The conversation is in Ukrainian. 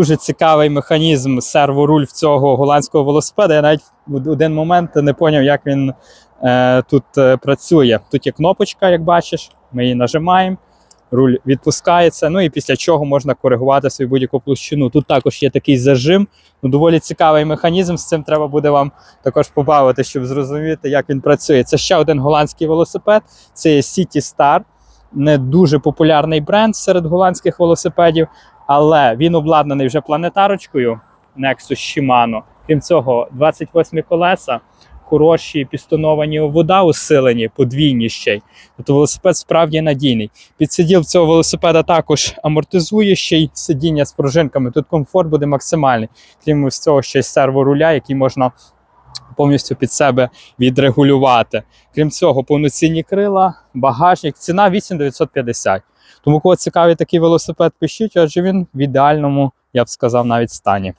Дуже цікавий механізм серворуль в цього голландського велосипеда. Я навіть в один момент не зрозумів, як він е, тут е, працює. Тут є кнопочка, як бачиш, ми її нажимаємо, руль відпускається. Ну і після чого можна коригувати свою будь-яку площину. Тут також є такий зажим. Ну, доволі цікавий механізм. З цим треба буде вам також побавити, щоб зрозуміти, як він працює. Це ще один голландський велосипед. Це є City Star. Не дуже популярний бренд серед голландських велосипедів, але він обладнаний вже планетарочкою Nexus Shimano. Крім цього, 28 колеса, хороші пістоновані вода усилені, подвійні ще й. Тобто велосипед справді надійний. Підсиділ цього велосипеда також амортизує ще й сидіння з пружинками. Тут комфорт буде максимальний. Крім ось цього, ще й серворуля, який можна повністю під себе відрегулювати. Крім цього, повноцінні крила, багажник, ціна 8950. Тому кого цікавий такий велосипед, пишіть, адже він в ідеальному, я б сказав, навіть стані.